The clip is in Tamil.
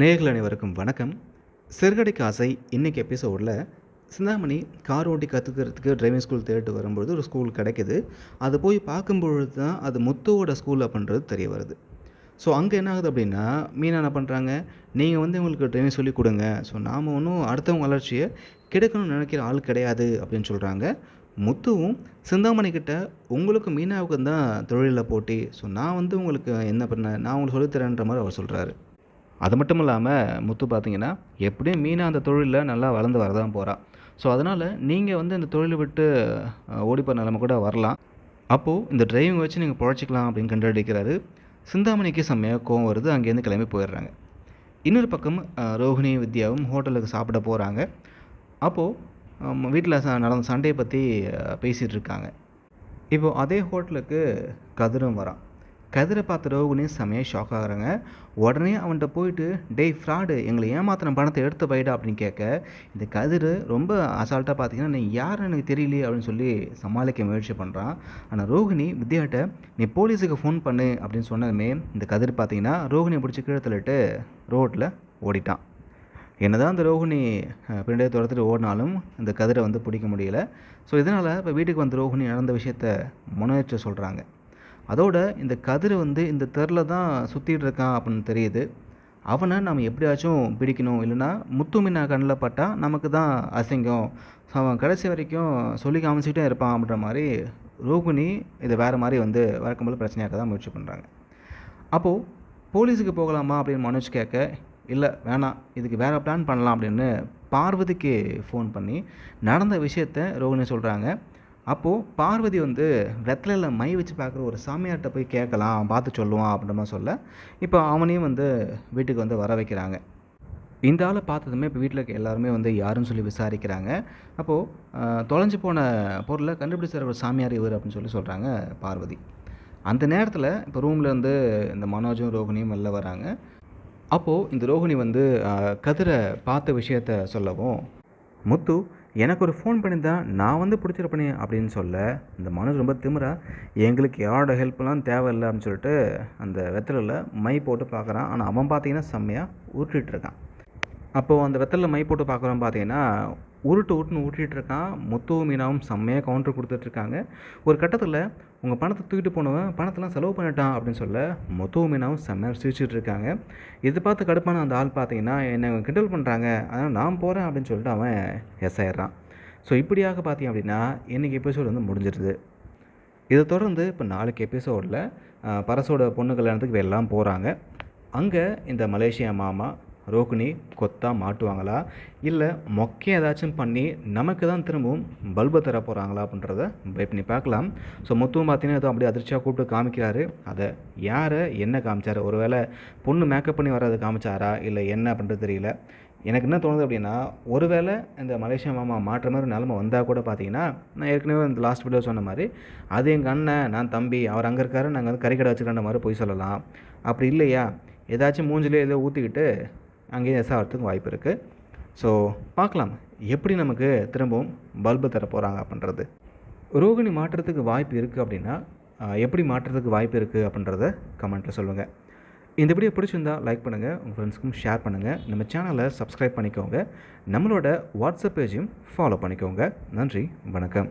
நேயர்கள் அனைவருக்கும் வணக்கம். சிறுகடைக்கு ஆசை இன்னைக்கு எபிசோடில் சிந்தாமணி கார் ஓட்டி கற்றுக்கிறதுக்கு டிரைவிங் ஸ்கூல் தேடிட்டு வரும்பொழுது ஒரு ஸ்கூல் கிடைக்குது. அது போய் பார்க்கும்பொழுது தான் அது முத்துவோட ஸ்கூல் அப்படின்றது தெரிய வருது. ஸோ அங்கே என்ன ஆகுது அப்படின்னா மீனா என்ன பண்ணுறாங்க நீங்கள் வந்து உங்களுக்கு டிரைவிங் சொல்லி கொடுங்க. ஸோ நாம் ஒன்றும் அடுத்தவங்க வளர்ச்சியை கிடைக்கணும்னு நினைக்கிற ஆள் கிடையாது அப்படின்னு சொல்கிறாங்க முத்துவும் சிந்தாமணி கிட்ட உங்களுக்கு மீனாவுக்கு தான் தொழிலில் போட்டி. ஸோ நான் வந்து உங்களுக்கு என்ன பண்ண நான் உங்களுக்கு சொல்லித்தரேன்ற மாதிரி அவர் சொல்கிறாரு அது மட்டும் இல்லாமல் முத்து பார்த்தீங்கன்னா எப்படியும் மீனா அந்த தொழிலில் நல்லா வளர்ந்து வரதான் போகிறா ஸோ அதனால் நீங்கள் வந்து இந்த தொழிலை விட்டு அஹ், ஓடி போகிற நிலமை கூட வரலாம். அப்போது இந்த டிரைவிங் வச்சு நீங்கள் பொழைச்சிக்கலாம் அப்படின்னு கண்டுபிடிக்கிறாரு சிந்தாமணிக்கு செம்மையாக கோவம் வருது. அங்கேருந்து கிளம்பி போயிடுறாங்க. இன்னொரு பக்கம் ரோஹிணி வித்யாவும் ஹோட்டலுக்கு சாப்பிட போகிறாங்க அப்போது வீட்டில் ச நடந்த சண்டையை பற்றி பேசிகிட்டு இருக்காங்க. இப்போது அதே ஹோட்டலுக்கு கதிரும் வரான். கதிரை பார்த்த ரோகுனே செமையாக ஷாக் ஆகுறாங்க. உடனே அவன்கிட்ட போயிட்டு டேய் ஃப்ராடு எங்களை ஏமாத்தின பணத்தை எடுத்து போயிடா அப்படின்னு கேட்க இந்த கதிர் ரொம்ப அசால்ட்டாக பார்த்தீங்கன்னா நீ யார் எனக்கு தெரியலையே அப்படின்னு சொல்லி சமாளிக்க முயற்சி பண்ணுறான் ஆனால் ரோகிணி வித்யாட்ட நீ போலீஸுக்கு ஃபோன் பண்ணு அப்படின்னு சொன்னதுமே இந்த கதிர் பார்த்தீங்கன்னா ரோகிணியை பிடிச்சி கீழே தள்ளிட்டு ரோட்டில் ஓடிட்டான். என்னதான் அந்த ரோஹிணி பின்னாடியே துரத்துட்டு ஓடினாலும் இந்த கதிரை வந்து பிடிக்க முடியல. ஸோ இதனால் இப்போ வீட்டுக்கு வந்த ரோஹிணி நடந்த விஷயத்த முன்னேற்ற சொல்கிறாங்க அதோட இந்த கதிர் வந்து இந்த தெருல தான் சுற்றிட்டு இருக்கான் அப்படின்னு தெரியுது. அவனை நம்ம எப்படியாச்சும் பிடிக்கணும். இல்லைன்னா முத்துமினா கண்ணில் பட்டால் நமக்கு தான் அசிங்கம். ஸோ அவன் கடைசி வரைக்கும் சொல்லி காமிச்சிக்கிட்டே இருப்பான் அப்படின்ற மாதிரி ரோகிணி இதை வேறு மாதிரி வந்து வழக்கம் போல பிரச்சனையாக்க தான் முயற்சி பண்ணுறாங்க அப்போது போலீஸுக்கு போகலாமா? அப்படின்னு மனோஜ் கேட்க இல்லை வேணாம். இதுக்கு வேறு பிளான் பண்ணலாம் அப்படின்னு பார்வதிக்கு ஃபோன் பண்ணி நடந்த விஷயத்த ரோகிணி சொல்கிறாங்க அப்போது பார்வதி வந்து வெத்தலையில் மை வச்சு பார்க்குற ஒரு சாமியார்கிட்ட போய் கேட்கலாம் பார்த்து சொல்லுவான் அப்படின்ற மாதிரி சொல்ல இப்போ அவனையும் வந்து வீட்டுக்கு வந்து வர வைக்கிறாங்க. இந்த ஆளை பார்த்ததுமே இப்போ வீட்டில் இருக்க எல்லாருமே வந்து யாருன்னு சொல்லி விசாரிக்கிறாங்க. அப்போது தொலைஞ்சு போன பொருளை கண்டுபிடிச்ச ஒரு சாமியார் இவர் அப்படின்னு சொல்லி சொல்கிறாங்க பார்வதி. அந்த நேரத்தில் இப்போ ரூமில் இருந்து இந்த மனோஜும் ரோகிணியும் வெளில வராங்க. அப்போது இந்த ரோகிணி வந்து கதிரை பார்த்த விஷயத்த சொல்லவும் முத்து எனக்கு ஒரு ஃபோன் பண்ணியிருந்தேன் நான் வந்து பிடிச்சிருப்பேனே அப்படின்னு சொல்ல இந்த மனுஷ் ரொம்ப திமுறா எங்களுக்கு யாரோட ஹெல்ப்லாம் தேவையில்லை அப்படின்னு சொல்லிட்டு அந்த வெத்தலில் மை போட்டு பார்க்குறான் ஆனால் அவன் பார்த்தீங்கன்னா செம்மையாக உருட்டிகிட்டு இருக்கான். அப்போது அந்த வெத்தலில் மை போட்டு பார்க்குறோம் பார்த்தீங்கன்னா உருட்டு உருட்டுன்னு ஊட்டிகிட்ருக்கான். இருக்கான் முத்துவும் மீனாவும் செம்மையாக கவுண்டர் கொடுத்துட்ருக்காங்க. ஒரு கட்டத்தில் உங்கள் பணத்தை தூக்கிட்டு போனவன் பணத்தெல்லாம் செலவு பண்ணிட்டான் அப்படின்னு சொல்ல முத்துவும் மீனாவும் செம்மையாக சிரிச்சிட்டு இருக்காங்க இது பார்த்து கடுப்பான அந்த ஆள் பார்த்தீங்கன்னா என்னை கிண்டல் பண்ணுறாங்க அதனால் நான் போகிறேன் அப்படின்னு சொல்லிட்டு அவன் எஸ் ஆயிடுறான். ஸோ இப்படியாக பார்த்தீங்க அப்படின்னா இன்றைக்கி எபிசோடு வந்து முடிஞ்சிருது இதை தொடர்ந்து இப்போ நாளைக்கு எபிசோடில் பரசோட பொண்ணு கல்யாணத்துக்கு எல்லாம் போகிறாங்க அங்கே இந்த மலேசியா மாமா ரோகிணி கொத்தா மாட்டுவாங்களா? இல்லை மொக்கை ஏதாச்சும் பண்ணி நமக்கு தான் திரும்பவும் பல்பை தர போகிறாங்களா அப்படின்றத வெயிட் பண்ணி பார்க்கலாம். ஸோ மொத்தம் பார்த்தீங்கன்னா ஏதோ அப்படியே அதிர்ச்சியாக கூப்பிட்டு காமிக்கிறாரு. அதை யாரை என்ன காமிச்சார்? ஒருவேளை பொண்ணு மேக்கப் பண்ணி வராது காமிச்சாரா? இல்லை என்ன அப்படின்றது தெரியல. எனக்கு என்ன தோணுது அப்படின்னா ஒருவேளை இந்த மலேசியா மாமா மாற்ற மாதிரி நிலமை வந்தால் கூட பார்த்தீங்கன்னா நான் ஏற்கனவே இந்த லாஸ்ட் வீடியோ சொன்ன மாதிரி அது எங்கள் அண்ணன் நான் தம்பி அவர் அங்கே இருக்காரு நாங்கள் வந்து கறிக்கடை வச்சுக்கிற மாதிரி போய் சொல்லலாம். அப்படி இல்லையா? ஏதாச்சும் மூஞ்சிலே ஏதோ ஊற்றிக்கிட்டு அங்கேயே எஸ் ஆகிறதுக்கு வாய்ப்பு இருக்குது ஸோ பார்க்கலாம். எப்படி நமக்கு திரும்பவும் பல்பு தர போகிறாங்க அப்படின்றது. ரோகிணி மாற்றுறதுக்கு வாய்ப்பு இருக்குது அப்படின்னா எப்படி மாற்றுறதுக்கு வாய்ப்பு இருக்குது அப்படின்றத கமெண்ட்டில் சொல்லுங்கள் இந்த வீடியோ பிடிச்சிருந்தா லைக் பண்ணுங்கள் உங்கள் ஃப்ரெண்ட்ஸ்க்கும் ஷேர் பண்ணுங்கள் நம்ம சேனலை சப்ஸ்கிரைப் பண்ணிக்கோங்க. நம்மளோட வாட்ஸ்அப் பேஜையும் ஃபாலோ பண்ணிக்கோங்க. நன்றி வணக்கம்.